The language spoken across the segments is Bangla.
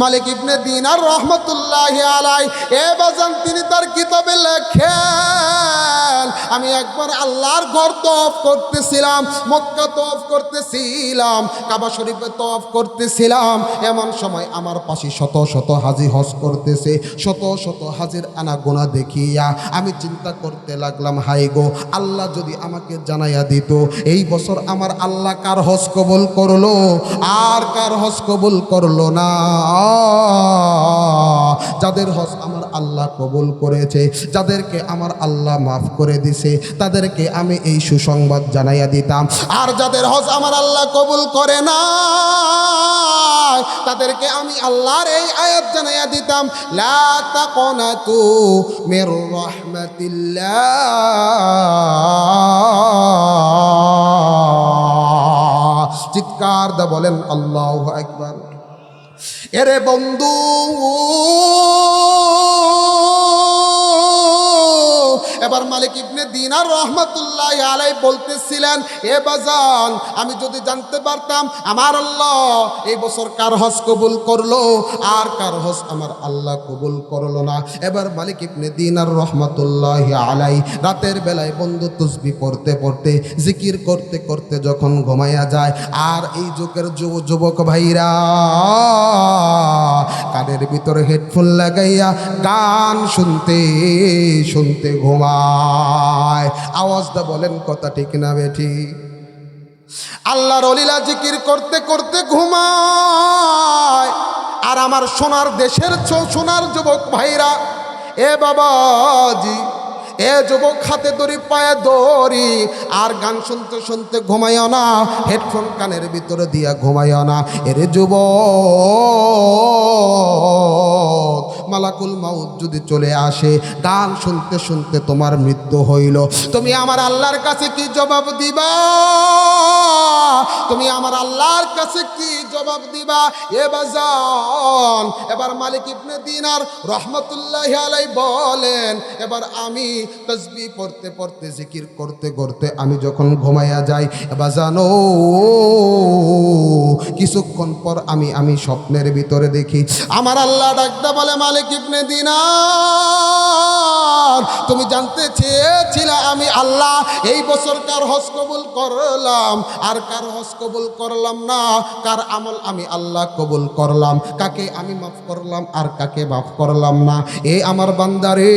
মালিক ইবনে দিনার রহমতুল্লাহ আলাই এ বাজান তিনি তার কিতাবে লেখেন, আমি একবার আল্লাহর ঘর তফ করতেছিলাম, মক্কা তফ করতেছিলাম, কাবা শরীফে তফ করতেছিলাম, এমন সময় আমার পাশে শত শত হাজি হজ করতেছে, শত শত হাজির আনা গোনা দেখিয়া আমি চিন্তা করতে লাগলাম হাই গো, আল্লাহ যদি আমাকে জানাইয়া দিত, এই বছর আমার আল্লাহ কার হজ কবুল করল, আর কার হজ কবুল করল না? যাদের হজ আমার আল্লাহ কবুল করেছে, যাদেরকে আমার আল্লাহ মাফ করে দিছে, তাদেরকে আমি এই সুসংবাদ জানাইয়া দিতাম। আর যাদের হজ আমার আল্লাহ কবুল করে না তাদেরকে আমি আল্লাহর এই আয়াত জানাইয়া দিতাম। লা তাকনাতু মির রাহমাতিল্লাহ। চিৎকার দা বলেন, আল্লাহু আকবার। এরে বন্ধু এবার মালিক ইবনে দিনার রহমতুল্লাহ আলাই বলতেছিলেন, এ বাজান, আমি যদি জানতে পারতাম আমার আল্লাহ এই বছর কার হজ কবুল করল, আর কার হজ আমার আল্লাহ কবুল করল না। এবার মালিক ইবনে দিনার রহমতুল্লাহ আলাই রাতের বেলায় বন্ধু তুসবি পড়তে পড়তে জিকির করতে করতে যখন ঘুমাইয়া যায়, আর এই যুগের যুব যুবক ভাইরা কানের ভিতরে হেডফোন লাগাইয়া গান শুনতে শুনতে ঘুমায় আওয়াজটা বলেন, কথা ঠিক না বেঠি। আল্লাহর অলিলা জিকির করতে করতে ঘুমায়। আর আমার সোনার দেশের সোনার যুবক ভাইরা, এ বাবাজি, এ যুবক হাতে দড়ি, পায়ে দড়ি, আর গান শুনতে শুনতে ঘুমাইও না, হেডফোন কানের ভিতরে দিয়া ঘুমাইও না। এরে যুবক মালাকুল মাউদ যদি চলে আসে, গান শুনতে শুনতে তোমার মৃত্যু হইল। তুমি আমার আল্লাহর কাছে কি জবাব দিবা? তুমি আমার আল্লাহর কাছে কি জবাব দিবা? এ বাজান, এবার মালিক ইবনে দিনার রহমতুল্লাহ আলাই বলেন, এবার আমি তসবি পড়তে পড়তে, জিকির করতে করতে আমি যখন ঘুমাইয়া যাই এবার জানো কিছুক্ষণ পর আমি আমি স্বপ্নের ভিতরে দেখি, আমার আল্লাহ ডাকদা বলে, মালিক ইবনে দিনার। তুমি জানতে চেয়েছিলে আমি আল্লাহ, এই বছর কার হজ কবুল করলাম? আর কার হজ কবুল করলাম না? কার আমল আমি আল্লাহ কবুল করলাম? কাকে আমি মাফ করলাম আর কাকে মাফ করলাম না? এ আমার বান্দারে।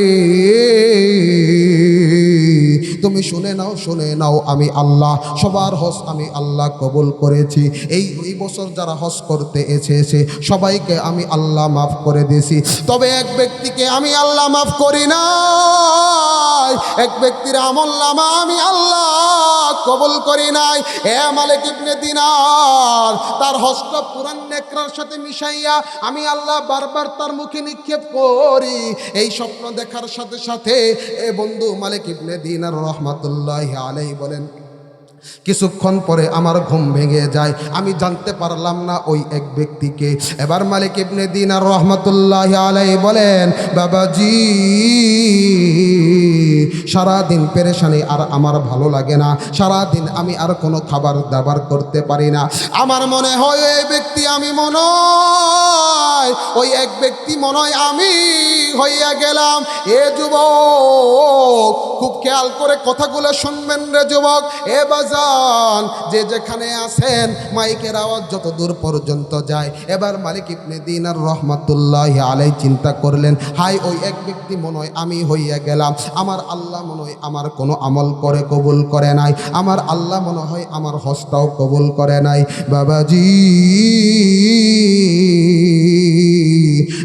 তুমি শুনে নাও শুনে নাও, আমি আল্লাহ, সবার হস আমি আল্লাহ কবুল করেছি। এই এই বছর যারা হস করতে এসেছে, সবাইকে আমি আল্লাহ মাফ করে দিয়েছি। তবে এক ব্যক্তিকে আমি আল্লাহ মাফ করি না এক ব্যক্তির আমল নামা আমি আল্লাহ কবুল করি নাই। এ মালিক ইবনে দিনার, তার হস্ত পুরান নেকড়ার সাথে মিশাইয়া আমি আল্লাহ বারবার তার মুখে নিক্ষেপ করি। এই স্বপ্ন দেখার সাথে সাথে এ বন্ধু মালিক ইবনে দিনার রহমাতুল্লাহ আলাই বলেন কিছুক্ষণ পরে আমার ঘুম ভেঙে যায়। আমি জানতে পারলাম না ওই এক ব্যক্তিকে। এবার মালিক ইবনে দিনার রহমতুল্লাহ আলাই বলেন, বাবাজি, সারাদিন পেরেশানি আর আমার ভালো লাগে না। সারাদিন আমি আর কোনো খাবার দাবার করতে পারি না। আমার মনে হয় ওই ব্যক্তি আমি মনে ওই এক ব্যক্তি মনে হয় আমি হইয়া গেলাম। এ যুবক, খুব খেয়াল করে কথাগুলো শুনবেন রে যুবক। এ বাজান যে যেখানে আছেন, মাইকের আওয়াজ যত দূর পর্যন্ত যায়। এবার মালিক ইবনে দিনার রহমাতুল্লাহ আলাই চিন্তা করলেন হাই ওই এক ব্যক্তি মনে হয় আমি হইয়া গেলাম। আমার আল্লাহ মনে হয় আমার কোনো আমল করে কবুল করে নাই। আমার আল্লাহ মনে হয় আমার হস্তাও কবুল করে নাই। বাবাজি!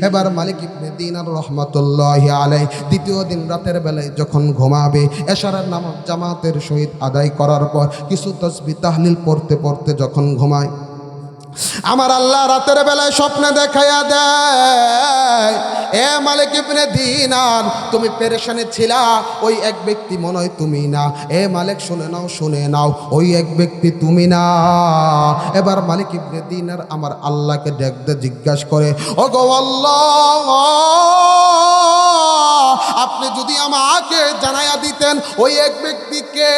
এবার মালিক ইবনে দিনার রহমতুল্লাহ আলাই দ্বিতীয় দিন রাতের বেলায় যখন ঘুমাবে, এশারের নামক জামাতের সহিত আদায় করার পর কিছু তসবি তাহলিল পড়তে পড়তে যখন ঘুমায় আমার আল্লাহ রাতের বেলায় স্বপ্নে দেখাইয়া দেয়, এ মালিক ইবনে দিনার, তুমি পেরেশানে ছিলা, ওই এক ব্যক্তি মনে হয় তুমি না। এ মালিক, শুনে নাও শুনে নাও, ওই এক ব্যক্তি তুমি না। এবার মালিক ইবনে দিনার আমার আল্লাহকে দেখতে জিজ্ঞাসা করে ও গো আল্লাহ আপনি যদি আমাকে জানাইয়া দিতেন, ওই এক ব্যক্তিকে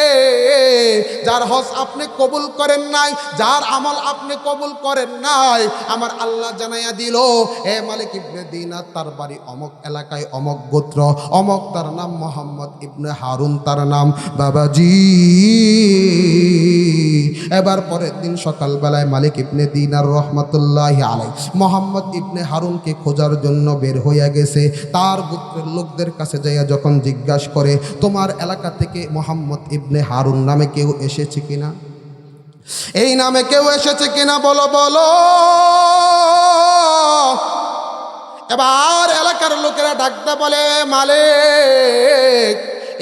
যার হজ আপনি কবুল করেন নাই, যার আমল আপনি কবুল করেন নাই, আমার আল্লাহ জানাইয়া দিল, এ মালিক ইবনে দিনার তার বাড়ি অমক এলাকায় অমক গোত্র, অমক তার নাম মোহাম্মদ ইবনে হারুন তার নাম। বাবাজি, এবার পরের দিন সকালবেলায় মালিক ইবনে দিনার রহমতুল্লাহ আলাই মোহাম্মদ ইবনে হারুনকে খোঁজার জন্য বের হইয়া গেছে। তার গোত্রের লোকদের কাছে যাইয়া যখন জিজ্ঞাসা করে, তোমার এলাকা থেকে মোহাম্মদ ইবনে হারুন নামে কেউ এসেছে কিনা? এই নামে কেউ এসেছে কিনা বলো বলো। এবার এলাকার লোকেরা ডাকতে বলে, মালিক,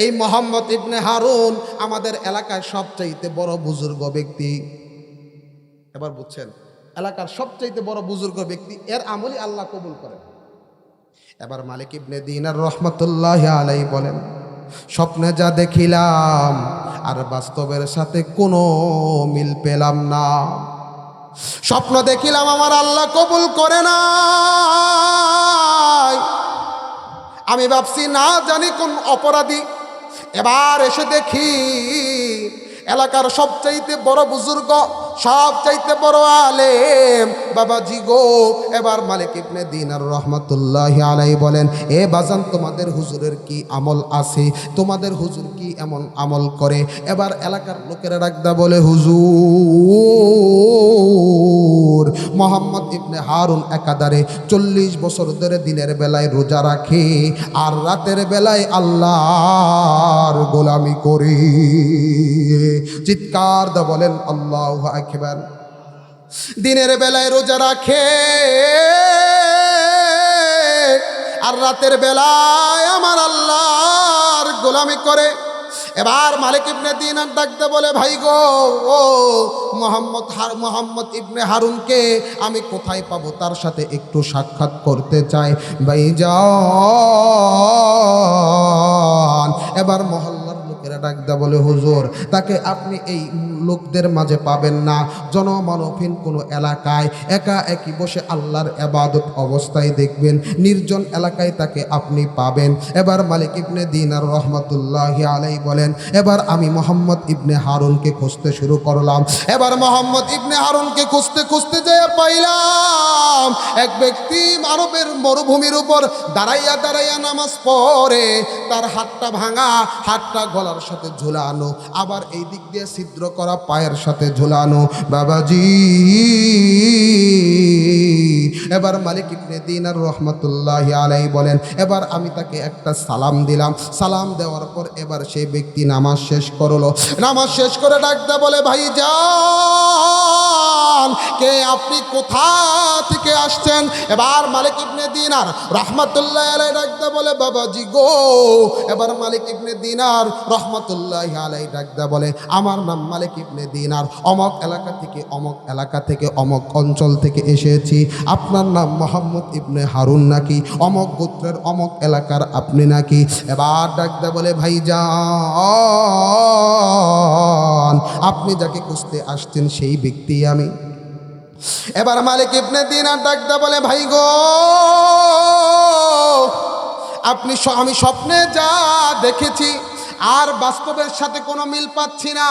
এই মোহাম্মদ ইবনে হারুন আমাদের এলাকায় সবচাইতে বড় বুজুর্গ ব্যক্তি। এবার বুঝছেন, এলাকার সবচাইতে বড় বুজুর্গ ব্যক্তি, এর আমলই আল্লাহ কবুল করেন। এবার মালিক ইবনে দিনার রহমতুল্লাহ আলাই বলেন, স্বপ্নে যা দেখিলাম আর বাস্তবের সাথে কোনো মিল পেলাম না। স্বপ্ন দেখিলাম আমার আল্লাহ কবুল করে না আমি ভাবছি, না জানি কোন অপরাধী। এবার এসে দেখি এলাকার সবচাইতে বড় বুজুর্গ, সবচাইতে বড় আলেম। বাবাজি গো, এবার মালিক ইবনে দিনার রহমতুল্লাহ আলাই বলেন, এ বাজান, তোমাদের হুজুরের কি আমল আছে? তোমাদের হুজুর কি এমন আমল করে? এবার এলাকার লোকেরা ডাকদা বলে, হুজুর মোহাম্মদ ইবনে হারুন একাদারে চল্লিশ বছর ধরে দিনের বেলায় রোজা রাখে আর রাতের বেলায় আল্লাহর গোলামি করে। চিৎকার দা বলেন, আল্লাহ আকবার। দিনের বেলায় রোজা রাখে আর রাতের বেলায় আমার আল্লাহর গোলামি করে। এবার মালিক ইবনে দিনার ডাকতে বলে, ভাই গো, ও মোহাম্মদ হার, মোহাম্মদ ইবনে হারুনকে আমি কোথায় পাবো? তার সাথে একটু সাক্ষাৎ করতে চাই। ভাই যান এবার মহল্লার লোকেরা ডাকতে বলে, হুজুর, তাকে আপনি এই লোকদের মাঝে পাবেন না। জনমানবহীন কোনো এলাকায় একা একই বসে আল্লাহর এবাদত অবস্থায় দেখবেন। নির্জন এলাকায় তাকে আপনি পাবেন। এবার মালিক ইবনে দিন আর রহমতুল্লাহ আলাই বলেন, এবার আমি মোহাম্মদ ইবনে হারুনকে খুঁজতে শুরু করলাম। এবার মোহাম্মদ ইবনে হারুনকে খুঁজতে খুঁজতে যেয়ে পাইলাম। এক ব্যক্তি মানবের মরুভূমির উপর দাঁড়াইয়া দাঁড়াইয়া নামাজ পড়ে। তার হাতটা ভাঙা, হাতটা গলার সাথে ঝুলানো। আবার এই দিক দিয়ে ছিদ্র করা পায়ের সাথে ঝুলানো বাবাজি। এবার মালিক ইবনে দিনার রহমতুল্লাহ আলাই বলেন, এবার আমি তাকে একটা সালাম দিলাম। সালাম দেওয়ার পর এবার সেই ব্যক্তি নামাজ শেষ করল। নামাজ শেষ করে ডাকতে বলে, ভাই যান কে আপনি কোথা থেকে আসছেন? এবার মালিক ইবনে দিনার রহমতুল্লাহ আলাই ডাকতে বলে বাবাজি গো। এবার মালিক ইবনে দিনার রহমতুল্লাহ আলাই ডাকতে বলে, আমার নাম মালিক ইবনে দিনার। অমক এলাকা থেকে অমক এলাকা থেকে অমক অঞ্চল থেকে এসেছি। আপনার নাম মোহাম্মদ ইবনে হারুন নাকি? অমক গোত্রের, অমক এলাকার আপনি নাকি? এবার ডাকতে বলে ভাই যান আপনি যাকে খুঁজতে আসছেন সেই ব্যক্তি আমি। এবার মালিক ইবনে দিন আর ডাকতে বলে, ভাই গো, আপনি আমি স্বপ্নে যা দেখেছি আর বাস্তবের সাথে কোনো মিল পাচ্ছি না।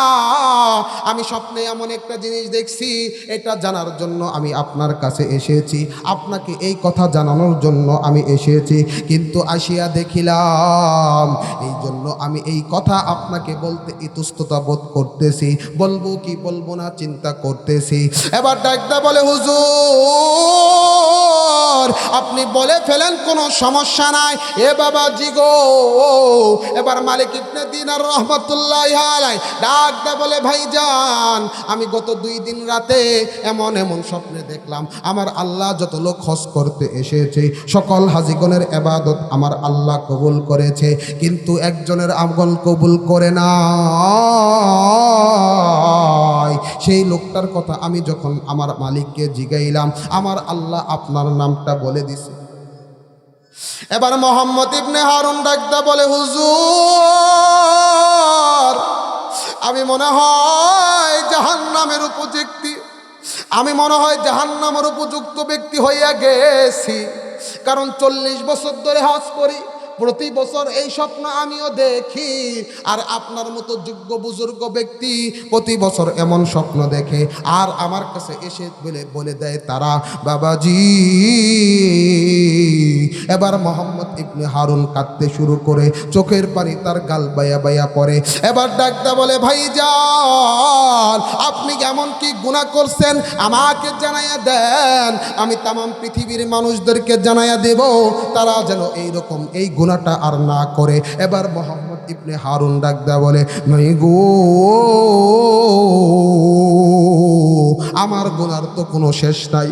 আমি স্বপ্নে এমন একটা জিনিস দেখছি, এটা জানার জন্য আমি আপনার কাছে এসেছি। আপনাকে এই কথা জানানোর জন্য আমি এসেছি। কিন্তু আসিয়া দেখিলাম, এই জন্য আমি এই কথা আপনাকে বলতে ইতস্ততা বোধ করতেছি। বলব কি বলব না, চিন্তা করতেছি। এবার ডাকদা বলে, হুজুর! আপনি বলে ফেলেন, কোনো সমস্যা নাই। এ বাবা জিগো এবার মালিক ইবনে দিনার রহমতুল্লাহ আলাই ডাকদা বলে ভাইজান আমি গত দুই দিন রাতে এমন এমন স্বপ্নে দেখলাম। আমার আল্লাহ যত লোক হজ করতে এসেছে, সকল হাজিগণের এবাদত আমার আল্লাহ কবুল করেছে। কিন্তু একজনের আমল কবুল করে না সেই লোকটার কথা আমি যখন আমার মালিককে জিগাইলাম, আমার আল্লাহ আপনার নামটা বলে দিছে। এবার মোহাম্মদ ইবনে হারুন ডাকদা বলে, হুজুর, আমি মনে হয় জাহান নামের উপযুক্তি, আমি মনে হয় জাহান নামের উপযুক্ত ব্যক্তি হইয়া গেছি। কারণ চল্লিশ বছর ধরে হজ করি প্রতি বছর এই স্বপ্ন আমিও দেখি। আর আপনার মতো যোগ্য বুজুর্গ ব্যক্তি প্রতি বছর এমন স্বপ্ন দেখে। আর আমার কাছে এসে বলে বলে দেয় তারা, বাবাজি, এবার মোহাম্মদ ইবনে হারুন কাঁদতে শুরু করে, চোখের পানি তার গাল বায়া বাইয়া পড়ে। এবার ডাকতে বলে, ভাই যান আপনি কেমন কি গুণা করছেন? আমাকে জানাইয়া দেন। আমি তাম পৃথিবীর মানুষদেরকে জানাইয়া দেব। তারা যেন এইরকম, এই এই গুণাটা আর না করে। এবার মোহাম্মদ ইবনে হারুন ডাকদা বলে, নাই গো, আমার গুণার তো কোনো শেষ নাই।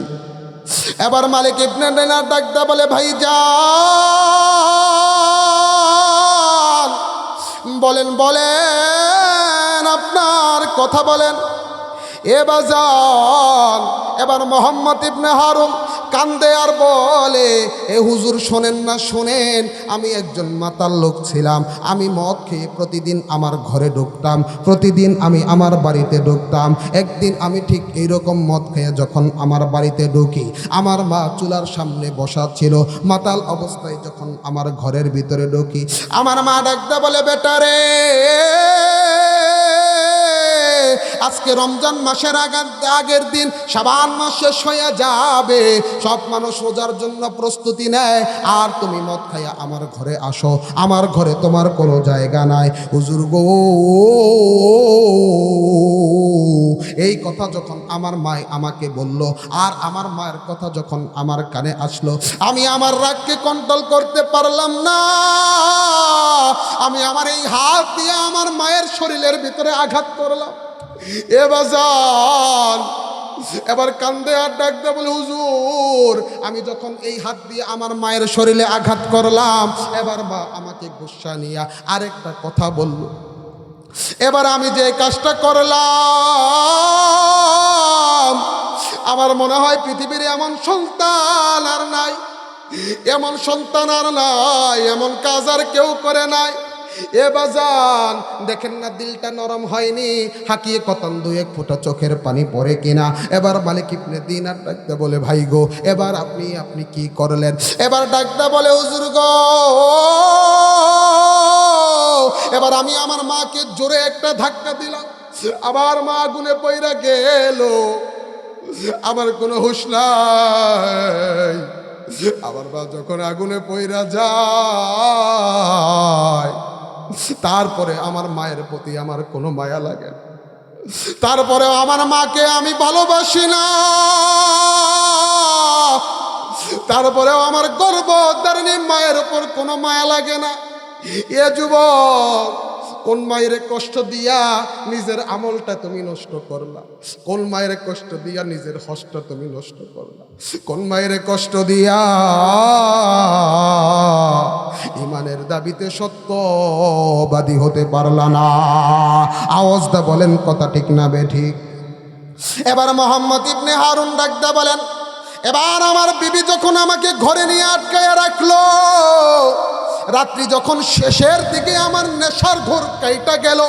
এবার মালিক ইবনে নেনার ডাকদা বলে, ভাই যা বলেন বলেন, আপনার কথা বলেন। এ বাজান, এবার মোহাম্মদ ইবনে হারুন কান্দে আর বলে, এ হুজুর শোনেন না, শোনেন, আমি একজন মাতাল লোক ছিলাম, আমি মদ খেয়ে প্রতিদিন আমার ঘরে ঢুকতাম, প্রতিদিন আমি আমার বাড়িতে ঢুকতাম, একদিন আমি ঠিক এইরকম মদ খেয়ে যখন আমার বাড়িতে ঢুকি, আমার মা চুলার সামনে বসা ছিল, মাতাল অবস্থায় যখন আমার ঘরের ভিতরে ঢুকি, আমার মা ডাকতে বলে বেটারে আজকে রমজান মাসের আগের আগের দিন সাবান মাস শেষ হয়ে যাবে। সব মানুষ রোজার জন্য প্রস্তুতি নেয়। আর তুমি মদ খাইয়া আমার ঘরে আসো। আমার ঘরে তোমার কোনো জায়গা নাই। হুজুর গো, এই কথা যখন আমার মায় আমাকে বলল, আর আমার মায়ের কথা যখন আমার কানে আসলো, আমি আমার রাগকে কন্ট্রোল করতে পারলাম না। আমি আমার এই হাত দিয়ে আমার মায়ের শরীরের ভিতরে আঘাত করলাম। এ বাজান, এবার কান্দে আর ডাকতে বলে, হুজুর, আমি যখন এই হাত দিয়ে আমার মায়ের শরীরে আঘাত করলাম, এবার মা আমাকে গুসা নিয়ে আরেকটা কথা বলল। এবার আমি যে কাজটা করলাম, আমার মনে হয় পৃথিবীর এমন সন্তান আর নাই। এমন সন্তান আর নাই, এমন কাজ আর কেউ করে নাই। এ বাজান, দেখেন না দিলটা নরম হয়নি, হাকিয়ে কতন দু এক ফোঁটা চোখের পানি পড়ে কিনা। এবার মালিক ইবনে দিন আর ডাকতে বলে, ভাই গো, এবার আপনি আপনি কি করলেন? এবার ডাকতে বলে, হুজুর গো, এবার আমি আমার মাকে জোরে একটা ধাক্কা দিলাম, আবার মা গুনে পইরা গেল, আমার কোনো হুশ নাই। আমার মা যখন আগুনে পইরা যায় তারপরে আমার মায়ের প্রতি আমার কোনো মায়া লাগে তারপরে আমার মাকে আমি ভালোবাসি না। তারপরেও আমার গর্ব দারিণী মায়ের উপর কোনো মায়া লাগে না। এ যুবক কোন মায়ের কষ্ট দিয়া নিজের আমলটা তুমি নষ্ট করলা? কোন মায়ের কষ্ট দিয়া নিজের হষ্ট তুমি নষ্ট করলা? কোন মায়ের কষ্ট দিয়া ইমানের দাবিতে সত্যবাদী হতে পারলা না? আওয়াজটা বলেন কথা ঠিক না বে ঠিক। এবার মোহাম্মদ ইবনে হারুন ডাকদা বলেন, এবার আমার বিবি যখন আমাকে ঘরে নিয়ে আটকায় রাখল রাত্রি যখন শেষের দিকে আমার নেশার ঘোর কাইটা গেল,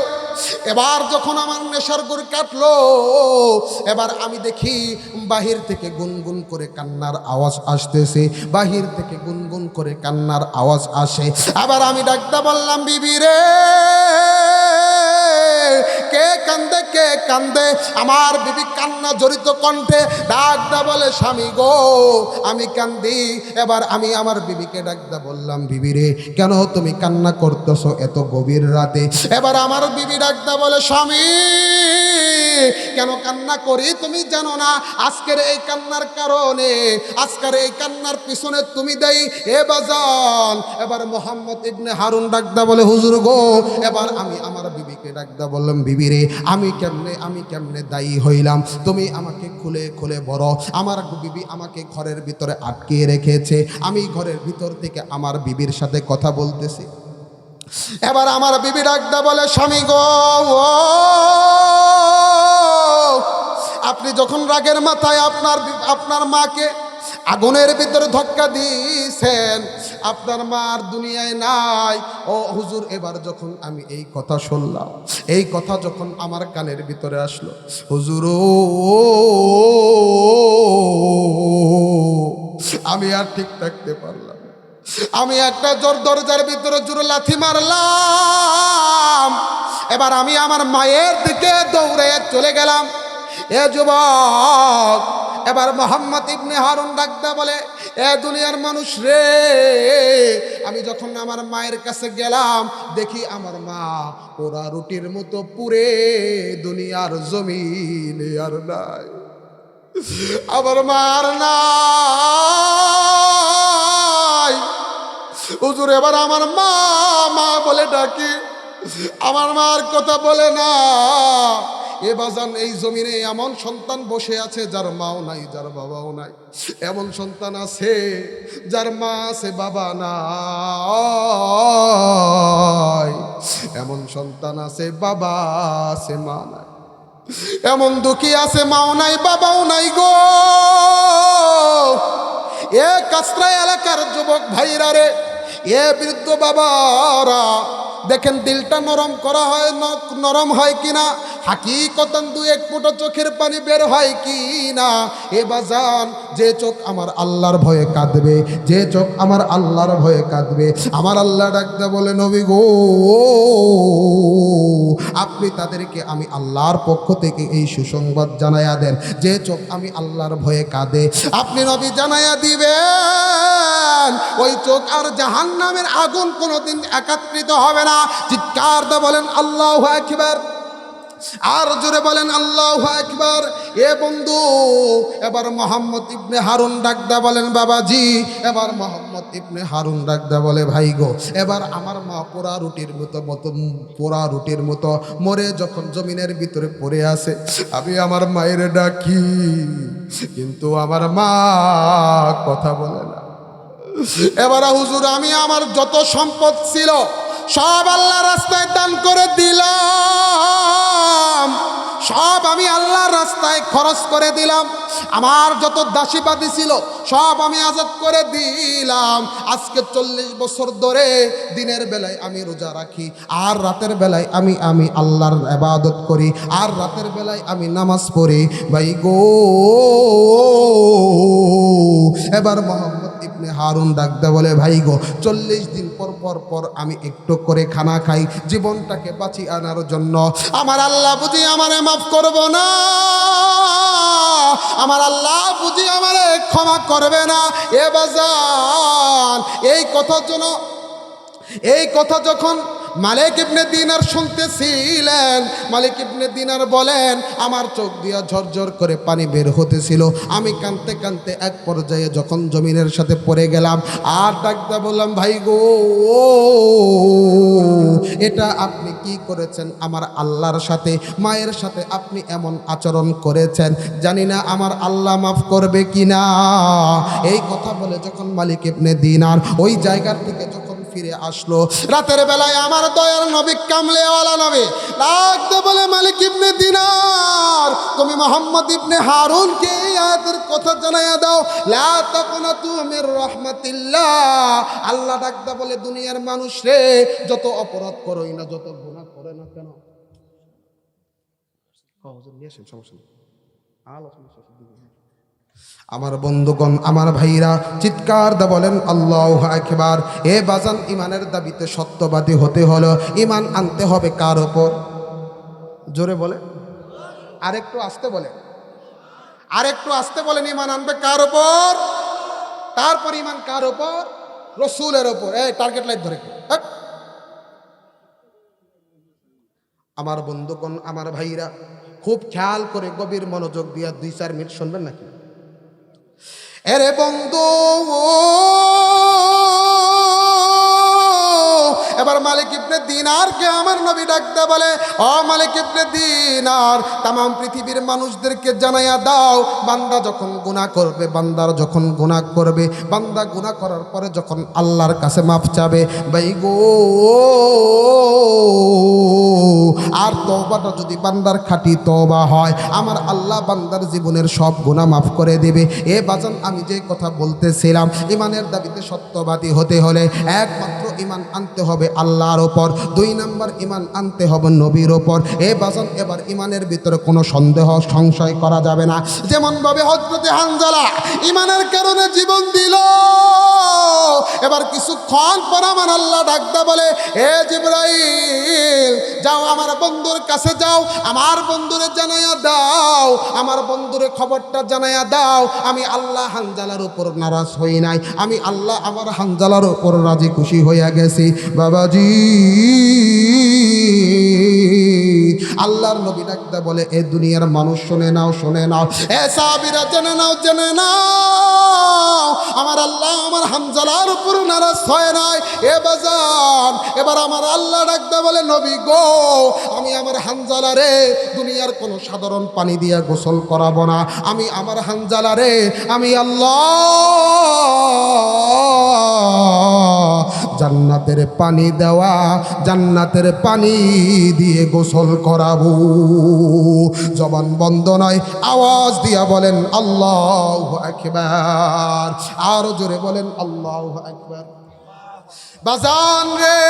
এবার যখন আমার নেশার ঘোর কাটলো, এবার আমি দেখি বাহির থেকে গুনগুন করে কান্নার আওয়াজ আসতেছে, বাহির থেকে গুনগুন করে কান্নার আওয়াজ আসে। আবার আমি ডাকতে বললাম, বিবি রে কে কান্দে কে কান্দে? আমার বিবি কান্না জড়িত কণ্ঠে ডাকদা বলে, স্বামী গো, আমি কান্দি। এবার আমি আমার বিবিকে ডাকদা বললাম, বিবি রে, কেন তুমি কান্না করতেছো এত গভীর রাতে? এবার আমার বিবি ডাকদা বলে, স্বামী, কেন কান্না করি তুমি জানো না? আজকের এই কান্নার কারণে, আজকের এই কান্নার পিছনে তুমি দেই। এ বাজান। এবার মোহাম্মদ ইবনে হারুন ডাকদা বলে, হুজুর গো, এবার আমি আমার বিবিকে ডাকদা বললাম, বিবি রে, আমি কেমনে আমি কেমনে দায়ী হইলাম? তুমি আমাকে খুলে খুলে বড় আমার বিবি আমাকে ঘরের ভিতরে আটকিয়ে রেখেছে। আমি ঘরের ভিতর থেকে আমার বিবির সাথে কথা বলতেছি। এবার আমার বিবি ডাকদা বলে, স্বামী গো আপনি যখন রাগের মাথায় আপনার আপনার মাকে আগুনের ভিতরে ধক্কা দিয়েছেন। আপনার মার দুনিয়ায় নাই। ও হুজুর, এবার যখন আমি এই কথা শুনলাম, এই কথা যখন আমার কানের ভিতরে আসলো, হুজুর আমি আর ঠিক থাকতে পারলাম আমি একটা জোর দরজার ভিতরে জোরে লাথি মারলাম। এবার আমি আমার মায়ের দিকে দৌড়ে চলে গেলাম। এ যুবক, এবার মোহাম্মদ ইবনে হারুন ডাকতে বলে, এ দুনিয়ার মানুষ রে, আমি যখন আমার মায়ের কাছে গেলাম, দেখি আমার মা ওরা রুটির মতো পুরে দুনিয়ার জমিন আর নাই। আমার মার নাই। হুজুর, এবার আমার মা মা বলে ডাকি। আমার মার কথা বলে না। এ বাজান, এই জমিনে এমন সন্তান বসে আছে যার মাও নাই, যার বাবাও নাই। এমন সন্তান আছে যার মা আছে, বাবা নাই। এমন সন্তান আছে, বাবা আছে, মা নাই। এমন দুঃখী আছে, মাও নাই, বাবাও নাই গো। এ কাস্ত্রা এলাকার যুবক ভাইরা রে, এ বৃদ্ধ বাবারা, দেখেন, দিলটা নরম করা হয় নরম হয় কিনা? হাকিকতান দু এক ফুটো চোখের পানি বের হয় কি না? এ বাজান, যে চোখ আমার আল্লাহর ভয়ে কাঁদবে, যে চোখ আমার আল্লাহর ভয়ে কাঁদবে, আমার আল্লাহ ডাকতে বলে, নবী গো, আপনি তাদেরকে আমি আল্লাহর পক্ষ থেকে এই সুসংবাদ জানাইয়া দেন। যে চোখ আমি আল্লাহর ভয়ে কাঁদে, আপনি নবী জানাইয়া দিবেন। ওই চোখ আর জাহান নামের আগুন কোনোদিন একাত্রিত হবে না। চিৎকার দা বলেন, আল্লাহ একবার আর জোরে বলেন, আল্লাহ একবার এ বন্ধু, এবার মোহাম্মদ ইবনে হারুন ডাকদা বলেন, বাবাজি, এবার মোহাম্মদ ইবনে হারুন ডাকদা বলে, ভাই গো, এবার আমার মা পোড়া রুটির মতো মতো, পোড়া রুটির মতো মরে যখন জমিনের ভিতরে পড়ে আসে আমি আমার মায়ের ডাকি, কিন্তু আমার মা কথা বলে না। এবার হুজুর, আমি আমার যত সম্পদ ছিল সব আল্লাহ রাস্তায় দান করে দিলাম। সব আমি আল্লাহর রাস্তায় খরচ করে দিলাম। আমার যত দাসীবাদী ছিল, সব আমি আজাদ করে দিলাম। আজকে চল্লিশ বছর ধরে দিনের বেলায় আমি রোজা রাখি, আর রাতের বেলায় আমি আমি আল্লাহর আবাদত করি, আর রাতের বেলায় আমি নামাজ পড়ি। ভাই গো, এবার মোহাম্মদ ইবনে হারুন ডাকদা বলে, ভাই গো, চল্লিশ দিন পর পর পর আমি একটু করে খানা খাই, জীবনটাকে বাঁচি আনার জন্য। আমার আল্লাহ বুঝি আমারে মাফ করব না। আমার আল্লাহ বুঝি আমারে ক্ষমা করবে না। এ বাজান, এই কথার জন্য এই কথা যখন মালিক ইবনে দিনার শুনতেছিলেন, মালিক ইবনে দিনার বলেন, আমার চোখ দিয়া ঝরঝর করে পানি বের হতেছিল। আমি কানতে কানতে এক পর্যায়ে যখন জমিনের সাথে পড়ে গেলাম, আর ডাকদা বললাম, ভাই গো, এটা আপনি কি করেছেন? আমার আল্লাহর সাথে, মায়ের সাথে আপনি এমন আচরণ করেছেন? জানি না আমার আল্লাহ মাফ করবে কি না এই কথা বলে যখন মালিক ইবনে দিনার ওই জায়গার থেকে যখন ফিরে আসলো রাতের বেলায় আমার দয়ার নবী কামলেওয়ালা নবী ডাকতে বলে, মালিক ইবনে দিনার, তুমি মোহাম্মদ ইবনে হারুনকে আয়াতের কথা জানাইয়া দাও লা তাকুনাতু মির রাহমাতিল্লাহ আল্লাহ ডাকতে বলে, দুনিয়ার মানুষ রে, যত অপরাধ করোই না, যত গুনাহ করে না কেন সমস্যা নেই। আলোচনা শেষের দিকে। আমার বন্ধুগণ, আমার ভাইরা, চিৎকার দা বলেন, আল্লাহ একবার এ বাজান ইমানের দাবিতে সত্যবাদী হতে হলো। ইমান আনতে হবে কার ওপর জোরে বলে। আরেকটু আসতে বলে। আরেকটু আসতে বলেন, ইমান আনবে কার ওপর তারপর ইমান কার ওপর রসুলের ওপর এই টার্গেট লাইট ধরে কে? আমার বন্ধুগণ, আমার ভাইরা, খুব খেয়াল করে গভীর মনোযোগ দিয়া দুই চার মিনিট শুনবেন নাকি? এরে বন্ধু এবার মালিক ইবনে দিনারকে আমার নবী ডাকতে বলে ও মালিক ইবনে দিনার তাম পৃথিবীর মানুষদেরকে জানাইয়া দাও, বান্দা যখন গুনাহ করবে, বান্দার যখন গুনাহ করবে, বান্দা গুনাহ করার পরে যখন আল্লাহর কাছে মাফ চাবে, ভাই গো আর তওবাটা যদি বান্দার খাঁটি তওবা হয়, আমার আল্লাহ বান্দার জীবনের সব গুনাহ মাফ করে দেবে। এ বাজান, আমি যে কথা বলতেছিলাম ইমানের দাবিতে সত্যবাদী হতে হলে একমাত্র ইমান আনতে হবে আল্লাহর ওপর, দুই নাম্বার ইমান আনতে হবে নবীর ওপর। এ বাজান, এবার ইমানের ভিতরে কোনো সন্দেহ, সংশয় করা যাবে না। যেমন ভাবে হজরতে হানজালা ইমানের কারণে জীবন দিল, এবার কিছুক্ষণ পর আমার আল্লাহ ডাকতে বলে, এ জিব্রাইল, যাও আমার বন্ধুর কাছে যাও, আমার বন্ধুরে জানাইয়া দাও, আমার বন্ধুরে খবরটা জানাইয়া দাও, আমি আল্লাহ হানজালার উপর নারাজ হই নাই, আমি আল্লাহ আমার হানজালার উপর রাজি খুশি হইয়া গেছি। বাবাজি। আল্লাহর নবী ডাকতে বলে, এ দুনিয়ার মানুষ শুনে নাও শুনে নাও। এ সাবিরা জেনে নাও জেনে নাও। আমার আল্লাহ আমার হামজালার উপর নারাজ হয় নাই। এ বাজান, এবার আমার আল্লাহ ডাকতে বলে, নবী গো, আমি আমার হানজালারে দুনিয়ার কোনো সাধারণ পানি দিয়ে গোসল করাবো না। আমি আমার হানজালারে আমি আল্লাহ জান্নাতের পানি দেওয়া, জান্নাতের পানি দিয়ে গোসল করাবো। জবান বন্ধ নয়, আওয়াজ দিয়া বলেন, আল্লাহ একবার আরও জোরে বলেন, আল্লাহ একবার বাজান রে!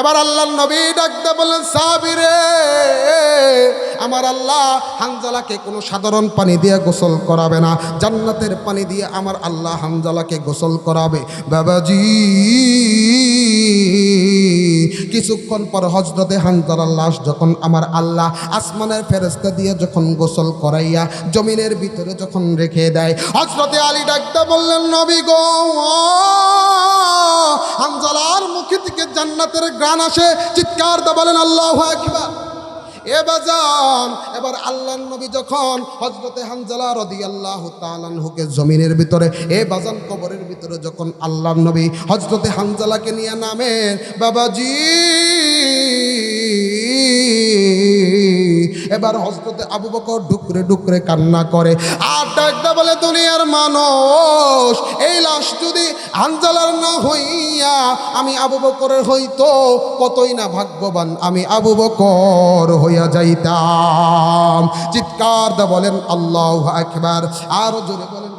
এবার আল্লাহ নবী ডাকতে বললেন সাবিরে! আমার আল্লাহ হানজালাকে কোনো সাধারণ পানি দিয়ে গোসল করাবে না। জান্নাতের পানি দিয়ে আমার আল্লাহ হানজালাকে গোসল করাবে। বাবাজি, কিছুক্ষণ পর হজরতে হানজালার লাশ যখন আমার আল্লাহ আসমানের ফেরেস্তা দিয়ে যখন গোসল করাইয়া জমিনের ভিতরে যখন রেখে দেয় হজরতে আলী ডাকতে বললেন, নবী গো, হানজালার মুখে থেকে জান্নাতের গান আসে। চিৎকার দা বলেন, আল্লাহ একবার এ বাজান, এবার আল্লাহ নবী যখন হজরতে হানজালা রদি আল্লাহ তালানহুকে জমিনের ভিতরে, এ বাজান কবরের ভিতরে যখন আল্লাহ নবী হজরতে হানজালাকে নিয়ে নামেন, বাবাজি! এবার হজরতে আবু বকর ডুকরে ডুকরে কান্না করে। আর ডাকটা বলে, দুনিয়ার মানুষ, এই লাশ যদি আঞ্জালার না হইয়া আমি আবু বকরের হইতো, কতই না ভাগ্যবান আমি আবু বকর হইয়া যাইতাম। চিৎকার দা বলেন, আল্লাহ একবার আর জোরে বলেন